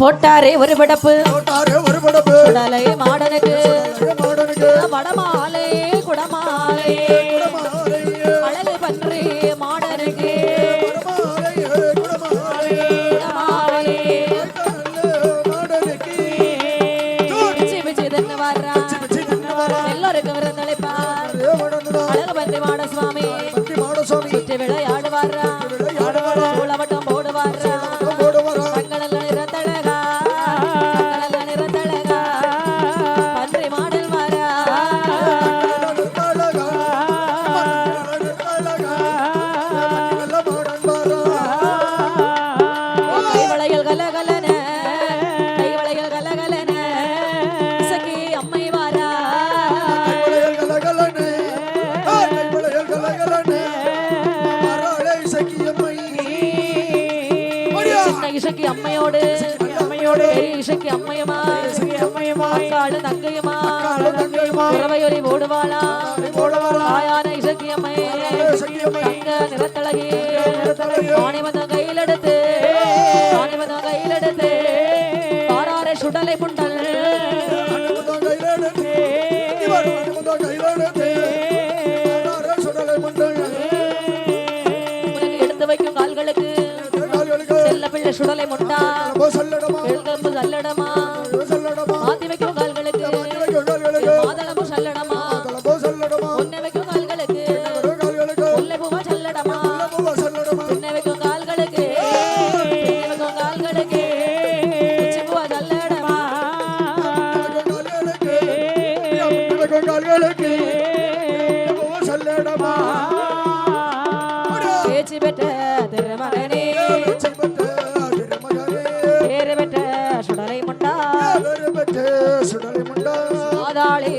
போட்டாரே ஒரு விடப்பு போட்டாரே ஒரு படப்பு. உடலை மாடனுக்கு. வடமாலை குடமாலை. அழகு பன்றி மாடனுக்கு. எல்லோருக்கும் விருந்தளிப்பார். அழகு பன்றி மாட சுவாமி சுற்றி விளையாடு இசக்கி அம்மையோடு அம்மையோடு பெரிய இசக்கி அம்மையமா அம்மையம்மா, அக்காடு தங்கையுமா அக்காளு தங்கையுமா, உறவையொலி போடுவாளா அம்மை தங்க நிறத்தழகி நிறத்தழகி. கையில் எடுத்து கையில் எடுத்து பாராரை சுடலை புண்டல் சுடலை முண்டா போ சொல்லடமா, மாத்தி வைக்கும் கால்களுக்கு. மாதளம்பு சல்லடமா. உன்னை வைக்கும் கால்களுக்கு. முல்லை பூவா சல்லடமா. உன்னை வைக்கும் கால்களுக்கு. வைக்கும் கால்களுக்கு. பூவா சல்லடமா. கால்களுக்கு சொல்லடமா, பேச்சு பெற்ற பெற்ற சுடலை முண்டா பெற்ற சுடலை முண்டா, மாதாளே